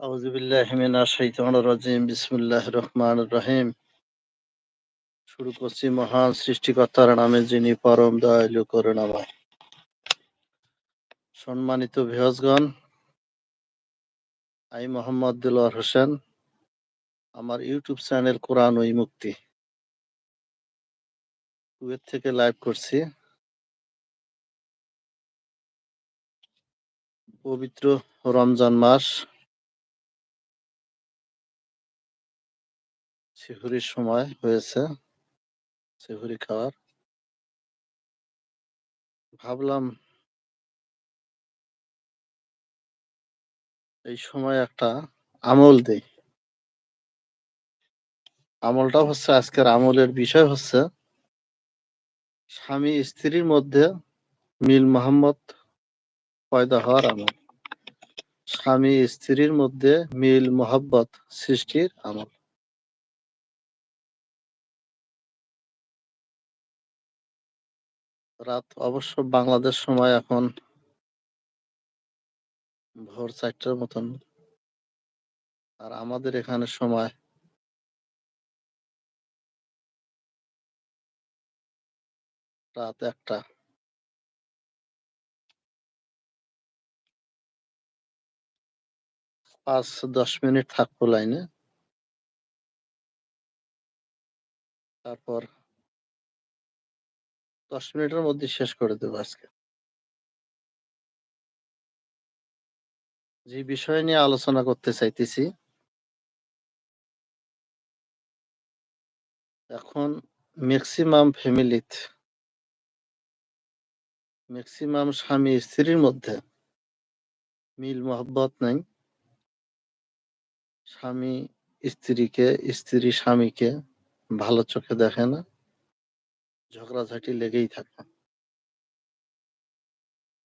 আউযু বিল্লাহি মিনাশ শাইতানির রাজিম, বিসমিল্লাহির রহমানির রহিম। শুরু করছি মহান সৃষ্টিকর্তার নামে যিনি পরম দয়ালু, করুণাময়। সম্মানিত ভিউয়ার্সগণ, আমি মোহাম্মদ দিলওয়ার হোসেন, আমার ইউটিউব চ্যানেল কোরআন ওই মুক্তি। কুয়েত থেকে লাইভ করছি। পবিত্র রমজান মাস সিহুরির সময় হয়েছে, সিহুরি খাওয়ার। ভাবলাম এই সময় একটা আমল দেই। আমলটা হচ্ছে, আজকের আমলের বিষয় হচ্ছে, স্বামী স্ত্রীর মধ্যে মিল মোহাম্মদ পয়দা হওয়ার আমল। স্বামী স্ত্রীর মধ্যে মিল মোহাব্বত সৃষ্টির আমল। রাত। অবশ্য বাংলাদেশ সময় এখন ভোর চারটার মতন। আর আমাদের এখানে সময় রাত একটা। পাঁচ দশ মিনিট থাকব লাইনে। তারপর দশ মিনিটের মধ্যে শেষ করে দেবো আজকে। যে বিষয় নিয়ে আলোচনা করতে চাইতেছি। এখন ম্যাক্সিমাম ফ্যামিলিতে ম্যাক্সিমাম স্বামী স্ত্রীর মধ্যে মিল মহব্বত নাই। স্বামী স্ত্রীকে, স্ত্রী স্বামীকে ভালো চোখে দেখে না। ঝগড়াঝাটি লেগেই থাকে।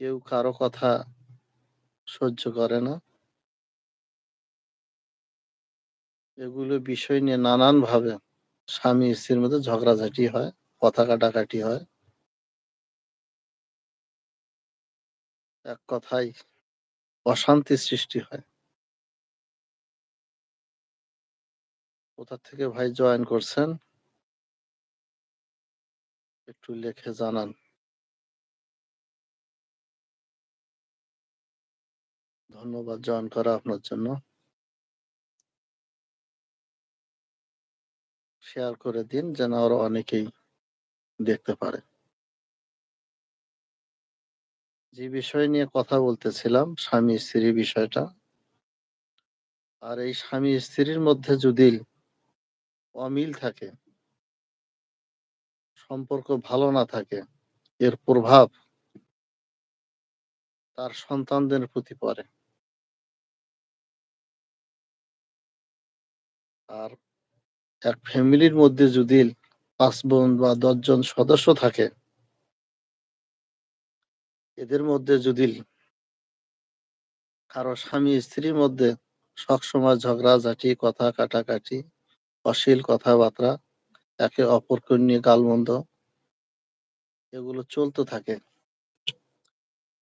কেউ কারও কথা সহ্য করে না। এগুলো বিষয় নিয়ে নানান ভাবে স্বামী স্ত্রীর মধ্যে ঝগড়াঝাটি হয়, কথা কাটাকাটি হয়। এক কথায় অশান্তি সৃষ্টি হয়। কোথা থেকে ভাই জয়েন করছেন? একটু লিখে জানান। ধন্যবাদ জয়েন করা আপনার জন্য। শেয়ার করে দিন যেন আরও অনেকেই দেখতে পারে। যে বিষয় নিয়ে কথা বলতেছিলাম, স্বামী স্ত্রী বিষয়টা, আর এই স্বামী স্ত্রীর মধ্যে যদি অমিল থাকে সম্পর্ক ভালো না থাকে, এর প্রভাব তার সন্তানদের প্রতি পড়ে। আর এক ফ্যামিলির মধ্যে যদি পাঁচ বোন বা দশজন সদস্য থাকে, এদের মধ্যে যদি কারও স্বামী স্ত্রীর মধ্যে সবসময় ঝগড়া ঝগড়াঝাটি, কথা কাটাকাটি, অশ্লীল কথাবার্তা একে অপরকে নিয়ে গালমন্দ। এগুলো চলতে থাকে।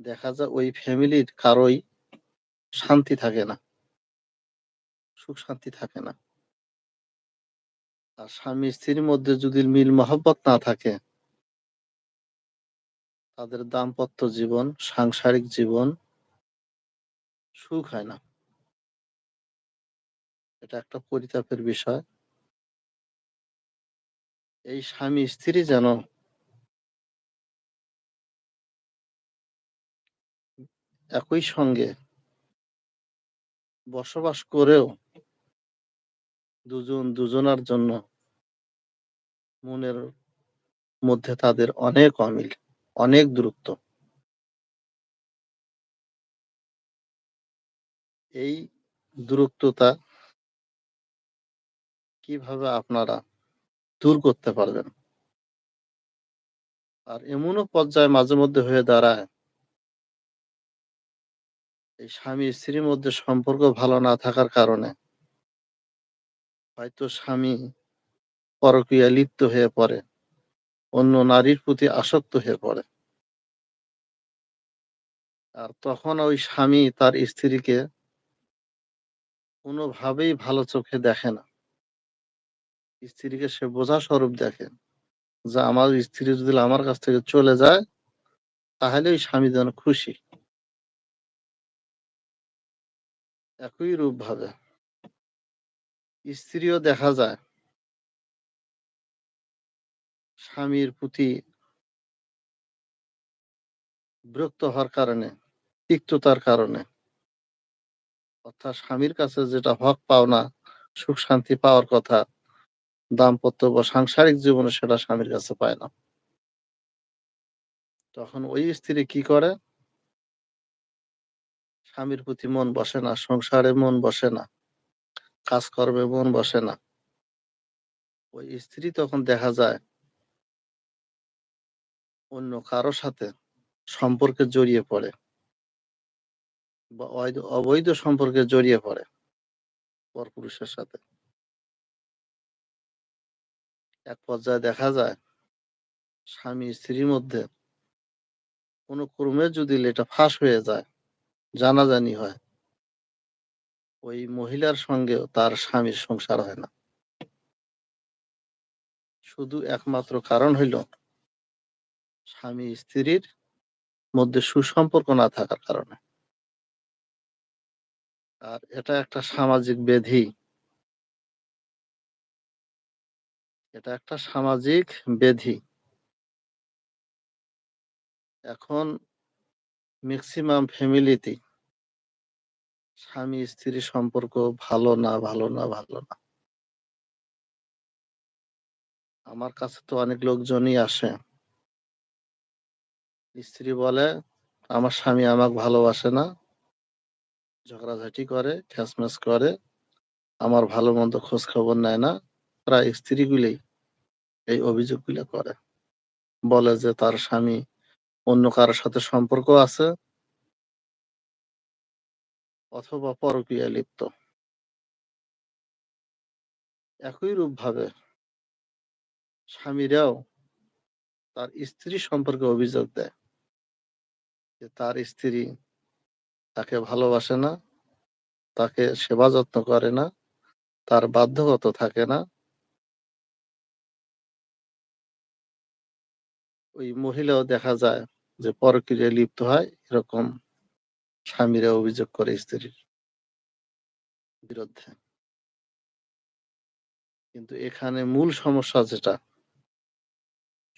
দেখা যায় ওই ফ্যামিলির কারোই শান্তি থাকে না। সুখ শান্তি থাকে না। আর স্বামী স্ত্রীর মধ্যে যদি মিল মহব্বত না থাকে, তাদের দাম্পত্য জীবন, সাংসারিক জীবন সুখ হয় না। এটা একটা পরিতাপের বিষয়। এই স্বামী স্ত্রী যেন একই সঙ্গে বসবাস করেও দুজন দুজনার জন্য মনের মধ্যে তাদের অনেক অমিল, অনেক দূরত্ব। এই দূরত্বতা কীভাবে আপনারা দূর করতে পারবেন আর এমনও পর্যায়ে মাঝে মধ্যে হয়ে দাঁড়ায়, এই স্বামী স্ত্রীর মধ্যে সম্পর্ক ভালো না থাকার কারণে হয়তো স্বামী পরকীয়া লিপ্ত হয়ে পড়ে, অন্য নারীর প্রতি আসক্ত হয়ে পড়ে আর তখন ওই স্বামী তার স্ত্রীকে কোনোভাবেই ভালো চোখে দেখে না। স্ত্রীকে সে বোঝা স্বরূপ দেখে। যে আমার স্ত্রী যদি আমার কাছ থেকে চলে যায় তাহলে ওই স্বামী যেন খুশি। একই রূপভাবে স্ত্রীও দেখা যায় স্বামীর প্রতি বিরক্ত হওয়ার কারণে, তিক্ততার কারণে অর্থাৎ স্বামীর কাছে যেটা হক পাওনা, সুখ শান্তি পাওয়ার কথা, দাম্পত্য বা সাংসারিক জীবনে সেটা স্বামীর কাছে পায় না। তখন ওই স্ত্রী কি করে? স্বামীর প্রতি মন বসে না, সংসারে মন বসে না, কাজকর্মে মন বসে না। ওই স্ত্রী তখন দেখা যায় অন্য কারও সাথে সম্পর্কে জড়িয়ে পড়ে। বা অবৈধ সম্পর্কে জড়িয়ে পড়ে পরপুরুষের সাথে। এক পর্যায়ে দেখা যায় স্বামী স্ত্রীর মধ্যে কোনো ক্রমে যদি এটা ফাঁস হয়ে যায়, জানাজানি হয় ওই মহিলার সঙ্গেও তার স্বামীর সংসার হয় না। শুধু একমাত্র কারণ হইল স্বামী স্ত্রীর মধ্যে সুসম্পর্ক না থাকার কারণে। আর এটা একটা সামাজিক ব্যাধি। এটা একটা সামাজিক ব্যাধি। এখন ম্যাক্সিমাম ফ্যামিলিতেই স্বামী স্ত্রীর সম্পর্ক ভালো না, ভালো না, ভালো না। আমার কাছে তো অনেক লোকজনই আসে। স্ত্রী বলে, আমার স্বামী আমাকে ভালোবাসে না। ঝগড়াঝাটি করে, খ্যাচম্যাচ করে। আমার ভালো-মন্দ খোঁজ খবর নেয় না। প্রায় স্ত্রীগুলোই এই অভিযোগগুলো করে। বলে যে তার স্বামী অন্য কারোর সাথে সম্পর্ক আছে। অথবা পরকীয়ায় লিপ্ত। একই রূপভাবে স্বামীরাও তার স্ত্রী সম্পর্কে অভিযোগ দেয়। যে তার স্ত্রী তাকে ভালোবাসে না, তাকে সেবা যত্ন করে না, তার বাধ্যগত থাকে না। ওই মহিলাও দেখা যায় যে পরকীয়ায় লিপ্ত হয়, এরকম স্বামীরা অভিযোগ করে স্ত্রীর বিরুদ্ধে। কিন্তু এখানে মূল সমস্যা যেটা,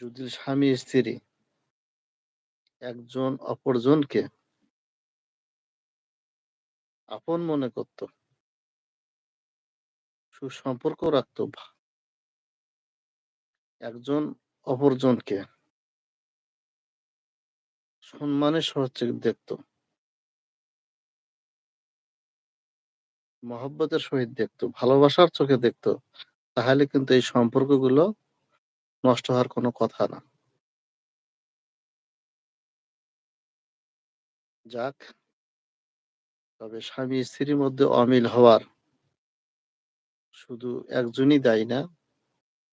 যদি স্বামী স্ত্রী একজন অপরজনকে আপন মনে করত, সুসম্পর্ক রাখত একজন অপরজনকে সম্মানের সহচে দেখত। মহব্বতের সহিত দেখত, ভালোবাসার চোখে দেখত, তাহলে কিন্তু এই সম্পর্কগুলো নষ্ট হওয়ার কোনো কথা না। যাক তবে স্বামী স্ত্রীর মধ্যে অমিল হওয়ার শুধু একজনই দায়ী না।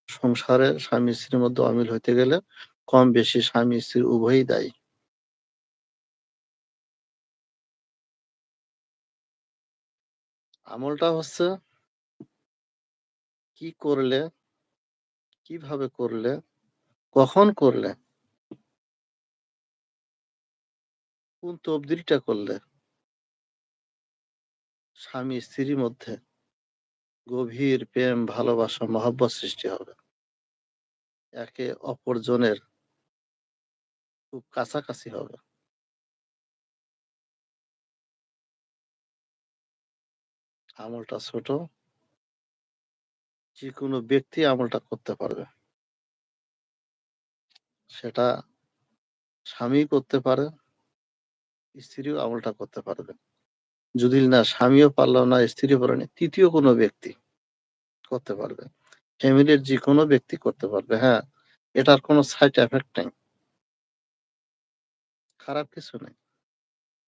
সংসারে স্বামী স্ত্রীর মধ্যে অমিল হইতে গেলে কম বেশি স্বামী স্ত্রী উভয়ই দায়ী। আমলটা হচ্ছে কি করলে, কীভাবে করলে, কখন করলে কোন তবদিলটা করলে স্বামী স্ত্রীর মধ্যে গভীর প্রেম, ভালোবাসা, মহব্বত সৃষ্টি হবে। একে অপরজনের খুব কাছাকাছি হবে। আমলটা ছোট। যেকোনো ব্যক্তি আমলটা করতে পারবে। সেটা স্বামী করতে পারে। স্ত্রীও আমলটা করতে পারবে। যদি না স্বামীও পারল না, স্ত্রীও পারেনি, ৩য় কোনো ব্যক্তি করতে পারবে। ফ্যামিলির যেকোনো ব্যক্তি করতে পারবে। হ্যাঁ, এটার কোনো সাইড এফেক্ট নেই। খারাপ কিছু নেই।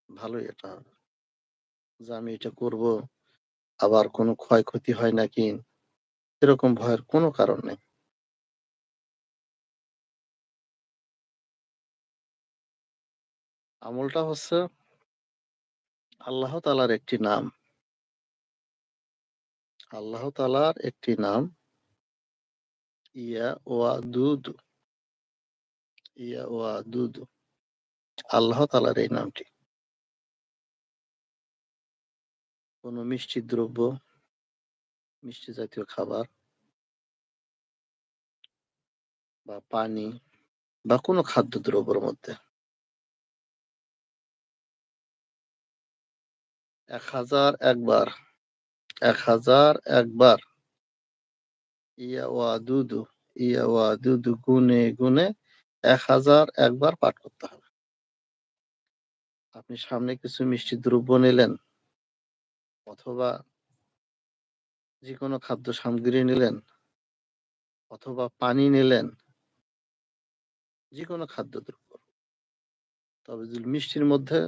ভালোই এটা হবে। যে আমি এটা করব, আবার কোনো ক্ষয়ক্ষতি হয় নাকি? এরকম ভয়ের কোনো কারণ নেই। আমলটা হচ্ছে আল্লাহ তালার একটি নাম। আল্লাহ তালার একটি নাম ইয়া ওয়াদুদ ইয়া ওয়াদুদ আল্লাহ তালার এই নামটি কোনো মিষ্টি দ্রব্য, মিষ্টি জাতীয় খাবার বা পানি বা কোনো খাদ্য দ্রব্যের মধ্যে। এক হাজার একবার, এক হাজার একবার ইয়া ওয়াদুদু ইয়া ওয়াদুদু গুনে গুনে এক হাজার একবার পাঠ করতে হবে। আপনি সামনে কিছু মিষ্টি দ্রব্য নিলেন অথবা যে কোনো খাদ্য সামগ্রী নিলেন অথবা পানি নিলেন যে কোনো খাদ্য দ্রব্য। তবে যদি মিষ্টির মধ্যে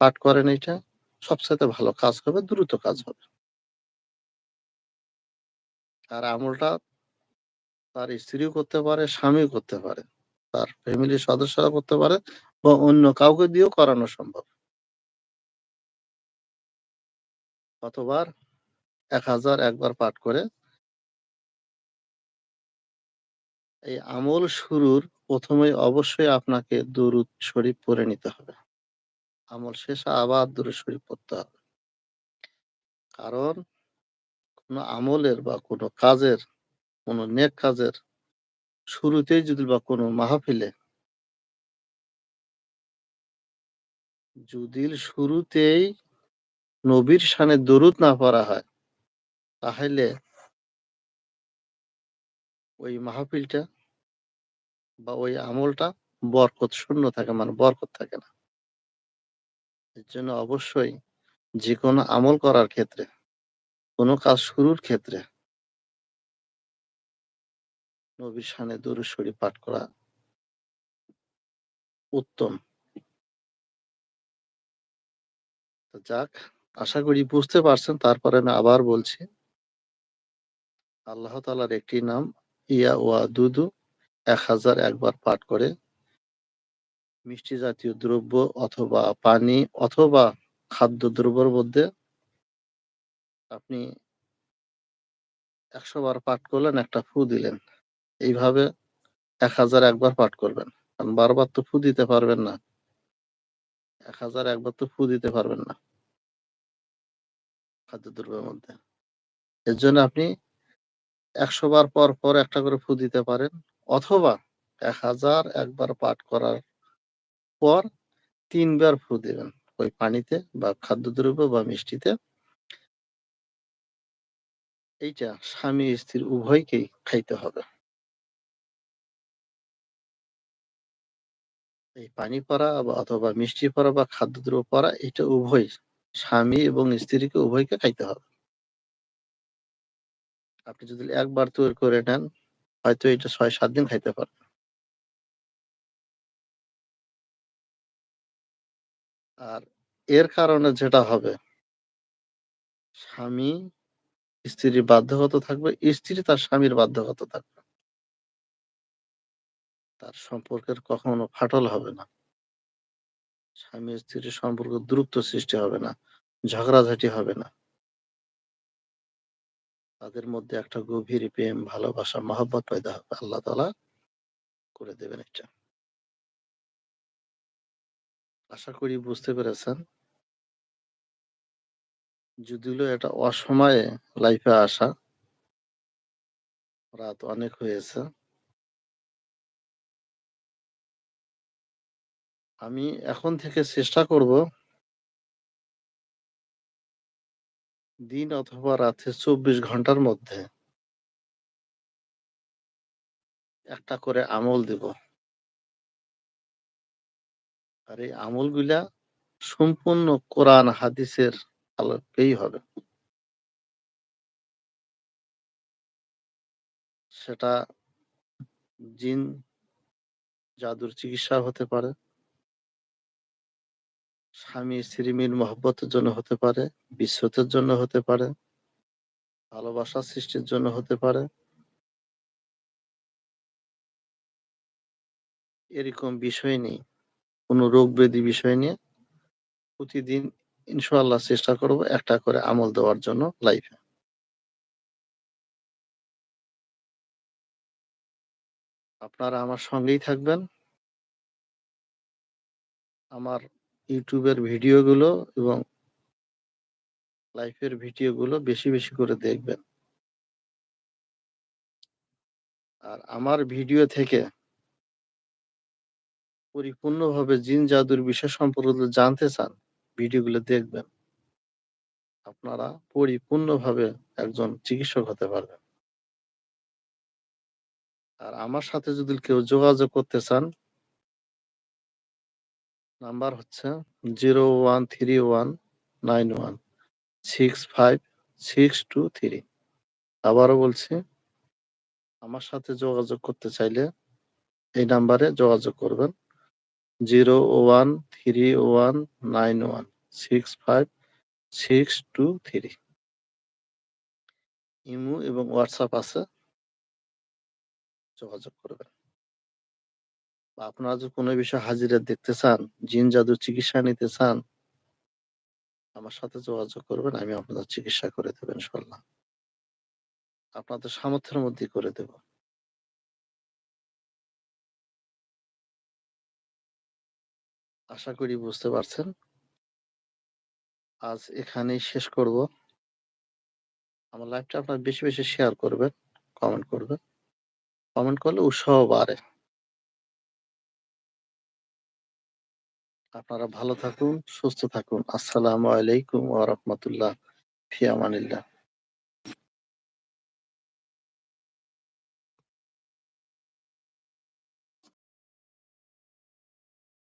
পাঠ করেন এটা সবসাথে ভালো কাজ হবে, দ্রুত কাজ হবে। আর আমলটা তার স্ত্রীও করতে পারে, স্বামীও করতে পারে, তার ফ্যামিলির সদস্যরা করতে পারে বা অন্য কাউকে দিয়েও করানো সম্ভব। কতবার এক হাজার একবার পাঠ করে এই আমল শুরুর প্রথমে অবশ্যই আপনাকে দরুদ শরীফ পড়ে নিতে হবে। আমল শেষে আবার দরুদ শরীফ পড়তে হবে। কারণ কোনো আমলের বা কোনো কাজের, কোনো নেক কাজের শুরুতেই যদি বা কোনো মাহফিলে যদি শুরুতেই নবীর শানে দরুদ না পড়া হয়, তাহলে ওই মাহফিলটা বা ওই আমলটা বরকত শূন্য থাকে মানে বরকত থাকে না। এর জন্য অবশ্যই যে কোনো আমল করার ক্ষেত্রে, কোনো কাজ শুরুর ক্ষেত্রে নবীর শানে দরুদ শরীফ পাঠ করা উত্তম। যাক আশা করি বুঝতে পারছেন, তারপরে আমি আবার বলছি। আল্লাহ তালার একটি নাম ইয়া ওয়া দুদু এক হাজার একবার পাঠ করে। মিষ্টি জাতীয় দ্রব্য অথবা পানি অথবা খাদ্য দ্রব্যের মধ্যে আপনি একশো বার পাঠ করলেন, একটা ফু দিলেন। এইভাবে এক হাজার একবার পাঠ করবেন। কারণ বারবার তো ফু দিতে পারবেন না। এক হাজার একবার তো ফু দিতে পারবেন না। খাদ্য দ্রব্যের মধ্যে। এর জন্য আপনি একশো বার পর পর একটা করে ফু দিতে পারেন, অথবা এক হাজার একবার পাঠ করার পর তিনবার ফু দেবেন। ওই পানিতে বা খাদ্যদ্রব্য বা মিষ্টিতে। এইটা স্বামী স্ত্রীর উভয়কেই খাইতে হবে। এই পানি পরা বা অথবা মিষ্টি পরা বা খাদ্যদ্রব্য পরা, এটা উভয় স্বামী এবং স্ত্রীকে উভয়কে খাইতে হবে। আপনি যদি একবার তৈরি করে নেন, হয়তো এটা ছয়, সাত দিন খাইতে পারবেন। আর এর কারণে যেটা হবে, স্বামী স্ত্রীর বাধ্যগত থাকবে, স্ত্রী তার স্বামীর বাধ্যগত থাকবে। তার সম্পর্কের কখনো ফাটল হবে না। স্বামী স্ত্রীর সম্পর্ক দ্রুত সৃষ্টি হবে না, ঝগড়াঝাটি হবে না। তাদের মধ্যে একটা গভীর প্রেম, ভালোবাসা, মহব্বত পয়দা হবে। আল্লাহ তালা করে দেবেন এটা। আশা করি বুঝতে পেরেছেন। যদিও এটা অসময়ে লাইফে আসা, রাত অনেক হয়েছে। আমি এখন থেকে চেষ্টা করব দিন অথবা রাতে চব্বিশ ঘণ্টার মধ্যে একটা করে আমল দেব। আর এই আমলগুলা সম্পূর্ণ কোরআন, হাদিসের আলোকেই হবে। সেটা জিন জাদুর চিকিৎসা হতে পারে। স্বামী, স্ত্রী মিল মহব্বতের জন্য হতে পারে, বিশ্বতের জন্য হতে পারে, ভালোবাসা সৃষ্টির জন্য হতে পারে। এরকম বিষয় নেই। কোন রোগ ব্যাধি বিষয় নিয়ে প্রতিদিন ইনশাল্লাহ চেষ্টা করব একটা করে আমল দেওয়ার জন্য লাইফে আপনারা আমার সঙ্গেই থাকবেন। আমার ইউটিউবের ভিডিওগুলো এবং লাইফের ভিডিওগুলো বেশি, বেশি করে দেখবেন। আর আমার ভিডিও থেকে পরিপূর্ণভাবে জিন জাদুর বিষয় সম্পর্কে জানতে চান, ভিডিওগুলো দেখবেন। আপনারা পরিপূর্ণভাবে একজন চিকিৎসক হতে পারবেন। আর আমার সাথে যদি কেউ যোগাযোগ করতে চান নাম্বার হচ্ছে 01319165623 আবারও বলছি, আমার সাথে যোগাযোগ করতে চাইলে এই নাম্বারে যোগাযোগ করবেন। Zero one three one nine one, six five six two three. Imo এবং হোয়াটসঅ্যাপ আছে, যোগাযোগ করবেন। আপনারা যদি কোনো বিষয়ে হাজিরা দেখতে চান, জিন জাদুর চিকিৎসা নিতে চান, আমার সাথে যোগাযোগ করবেন, আমি আপনাদের চিকিৎসা করে দেবো ইনশাল্লাহ আপনাদের সামর্থ্যের মধ্যে করে দেব। আশা করি বুঝতে পারছেন। আজ এখানেই শেষ করব। আমার লাইফটা আপনার বেশি বেশি শেয়ার করবেন, কমেন্ট করবেন। কমেন্ট করলে উৎসাহ বাড়ে। আপনারা ভালো থাকুন সুস্থ থাকুন। আসসালামু আলাইকুম ওয়া রাহমাতুল্লাহ ফি আমানিল্লাহ।